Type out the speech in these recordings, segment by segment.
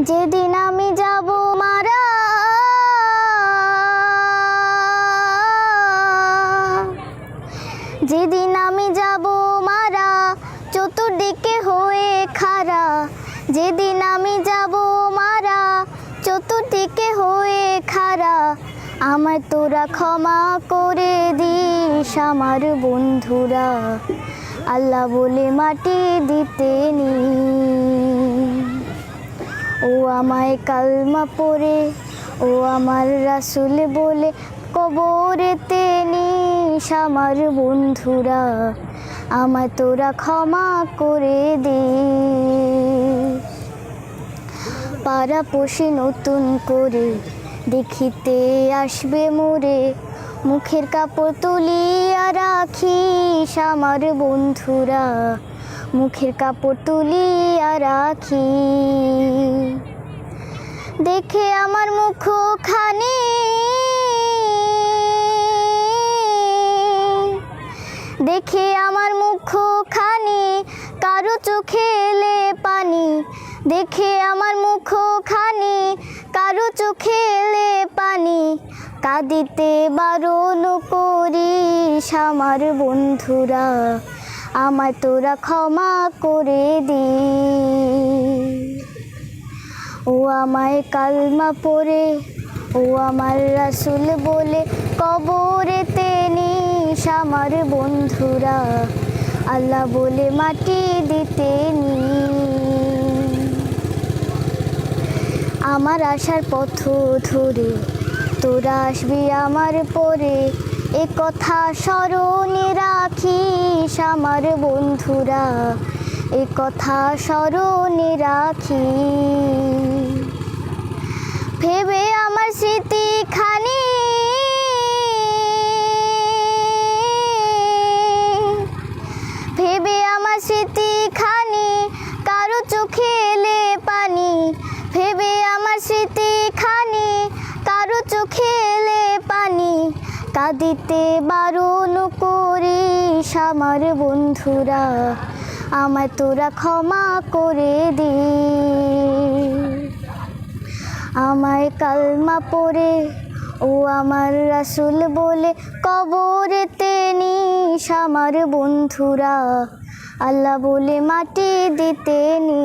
যেদিন আমি যাব মারা, যেদিন আমি যাব মারা, চতুর্দিকে হয়ে খারা। যেদিন আমি যাব মারা, চতুর্দিকে হয়ে খারা। আমার তোরা ক্ষমা করে দিস আমার বন্ধুরা। আল্লাহ বলে মাটি দিতে নি। ও আমায় কালমা পড়ে, ও আমার রাসুল বলে, কবরেতে নিস আমার বন্ধুরা, আমায় তোরা ক্ষমা করে দে। পাড়া পোষে নতুন করে, দেখিতে আসবে মোরে, মুখের কাপড় তুলিয়া রাখিস আমার বন্ধুরা। মুখের কাপড় তুলিয়া রাখি। দেখে আমার মুখ খানি দেখে আমার মুখ খানি কারও চোখে এলে পানি। দেখে আমার মুখ খানি কারও চোখে এলে পানি। কাঁদিতে বারণ করিস আমার বন্ধুরা। আমার তোরা ক্ষমা করে দি। ও আমায় কালমা পড়ে, ও আমার রাসুল বলে কবরেতে নিস আমার বন্ধুরা। আল্লাহ বলে মাটি দিতে নি আমার আসার পথ ধরে, তোরা আসবি আমার পরে। এ কথা স্মরণে রাখিস আমার বন্ধুরা এ কথা স্মরণে রাখি। ভেবে আমার স্মৃতি খানি। ভেবে আমার স্মৃতি খানি, কারও চোখে এলে পানি। ভেবে আমার স্মৃতি খানি, কারও চোখে এলে পানি। কাঁদিতে বারণ করিস আমার বন্ধুরা আমার তোরা ক্ষমা করে দি। আমায় কালমা পড়ে, ও আমার রাসুল বলে কবরেতে নিস আমার বন্ধুরা, আল্লাহ বলে মাটি দিতে নি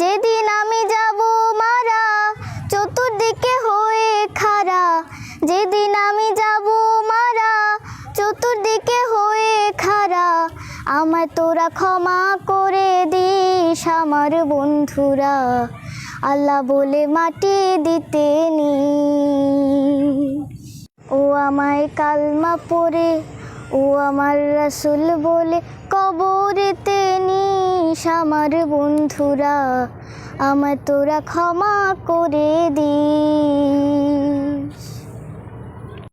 যেদিন আমি যাব মারা, চতুর্দিকে হয়ে খারা। যেদিন আমি আমায় তোরা ক্ষমা করে দিস আমার বন্ধুরা। আল্লাহ বলে মাটি দিতে নি ও আমায় কালমা পরে ও আমার রাসুল বলে কবরেতে নিস আমার বন্ধুরা। আমার তোরা ক্ষমা করে দি